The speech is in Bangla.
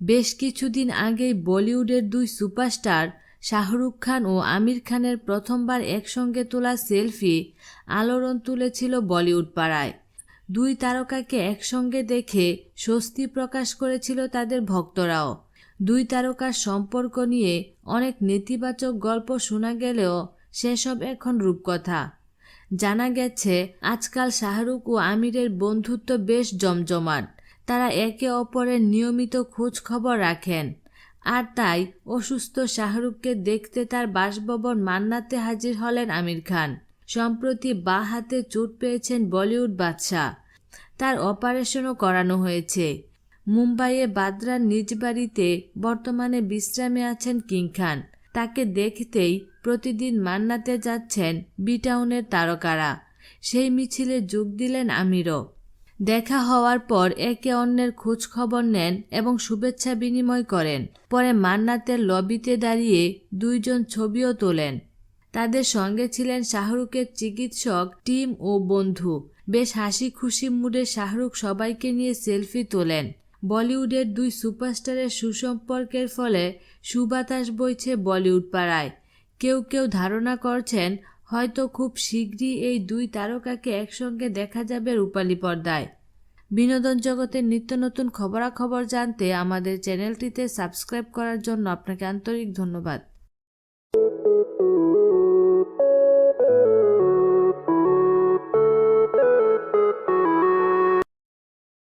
বেশ কিছুদিন আগেই বলিউডের দুই সুপারস্টার, শাহরুখ খান ও আমির খানের প্রথমবার একসঙ্গে তোলা সেলফি আলোড়ন তুলেছিল বলিউড পাড়ায়। দুই তারকাকে একসঙ্গে দেখে স্বস্তি প্রকাশ করেছিল তাদের ভক্তরাও। দুই তারকার সম্পর্ক নিয়ে অনেক নেতিবাচক গল্প শোনা গেলেও সেসব এখন রূপকথা। জানা গেছে, আজকাল শাহরুখ ও আমিরের বন্ধুত্ব বেশ জমজমাট। তারা একে অপরের নিয়মিত খোঁজ খবর রাখেন। আর তাই অসুস্থ শাহরুখকে দেখতে তার বাসভবন মান্নাতে হাজির হলেন আমির খান। সম্প্রতি বা হাতে চোট পেয়েছেন বলিউড বাদশাহ। তার অপারেশনও করানো হয়েছে। মুম্বাইয়ে বাদ্রার নিজ বাড়িতে বর্তমানে বিশ্রামে আছেন কিং খান। তাকে দেখতেই প্রতিদিন মান্নাতে যাচ্ছেন বিটাউনের তারকারা। সেই মিছিলে যোগ দিলেন আমিরও। দেখা হওয়ার পর একে অন্যের খোঁজ খবর নেন এবং শুভেচ্ছা বিনিময় করেন। পরে মান্নাতের লবিতে দাঁড়িয়ে দুইজন ছবিও তোলেন। তাদের সঙ্গে ছিলেন শাহরুখের চিকিৎসক, টিম ও বন্ধু। বেশ হাসি খুশি মুডে শাহরুখ সবাইকে নিয়ে সেলফি তোলেন। বলিউডের দুই সুপারস্টারের সুসম্পর্কের ফলে সুবাতাস বইছে বলিউড পাড়ায়। কেউ কেউ ধারণা করছেন হয়তো খুব শীঘ্রই এই দুই তারকাকে একসঙ্গে দেখা যাবে রূপালী পর্দায়। বিনোদন জগতের নিত্য নতুন খবরাখবর জানতে আমাদের চ্যানেলটিতে সাবস্ক্রাইব করার জন্য আপনাকে আন্তরিক ধন্যবাদ।